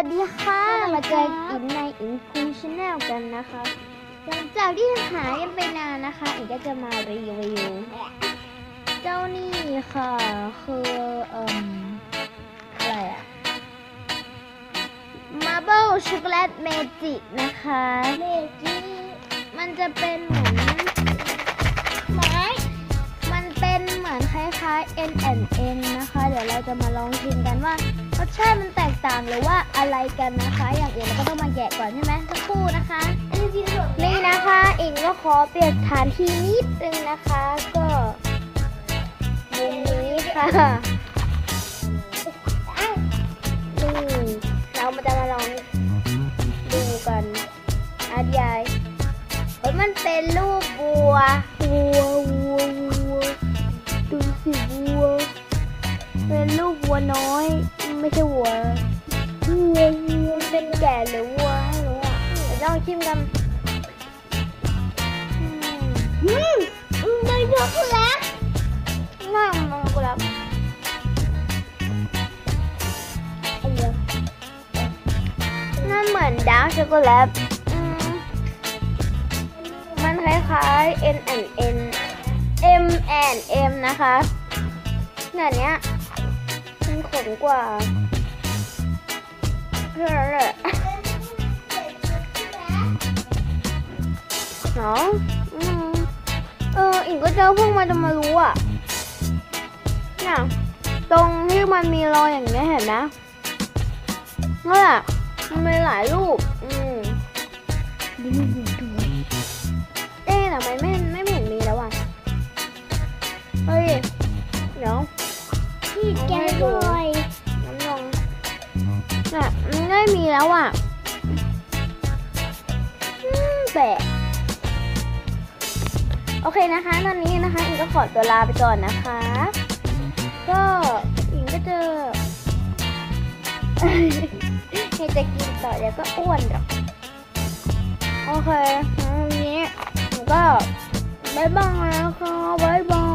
วัสดีค่ะมาเจออินในอินคุงชาแนลกันนะคะหลังจากที่หายกันไปนานนะคะอินก็จะมารีวิวเจ้านี่ค่ะคือเอ่มอะไรอะ Marble Chocolate Magic นะคะเมจิมันจะเป็นเหมือน N N N นะคะ เดี๋ยวเราจะมาลองชิมกันว่ารสชาติมันแตกต่างหรือว่าอะไรกันนะคะ อย่างอื่นเราก็ต้องมาแกะก่อนใช่ไหมสักครู่นะคะนี่นะคะอินก็ขอเปลี่ยนสถานที่นิดนึงนะคะ ก็มุมนี้ค่ะอ้าวนี่เรามาจะมาลองดูกันอาร์ยายเฮ้ยมันเป็นรูปวัววัววัว วัวน้อย ไม่ใช่วัววัวเป็นแก่หรือวัวไม่รู้อะเดี๋ยวลองชิมกันอืมอืมอืมเป็นช็อกโกแลตน่ามันกุหลาบไอ้เหี้ยนั่นเหมือนดาร์กช็อกโกแลตมันคล้ายๆ N and N M and M นะคะแบบเนี้ย นขมกว่าเท่านั้นแหละเนาะอืมเอออิงก็เจอเพิ่งมาจะมารู้อะเนี่ยตรงที่มันมีรอยอย่างเงี้ยเห็นไหมนั่นแหละมันมีหลายรูป อืมดูดูดูเอ๊ะทำไมไม่ไม่เห็นมีแล้วอะ เฮ้ย เดี๋ยวพี่แกะหน่อยน้ำลง น่ะมันไม่มีแล้วอะแปลกโอเคนะคะ ตอนนี้นะคะอิงก็ขอตัวลาไปก่อนนะคะ ก็อิงก็เจอให้จะกินต่อเดี๋ยวก็อ้วนหรอกโอเคงั้นวันนี้ผมก็บายบายนะคะบายบาย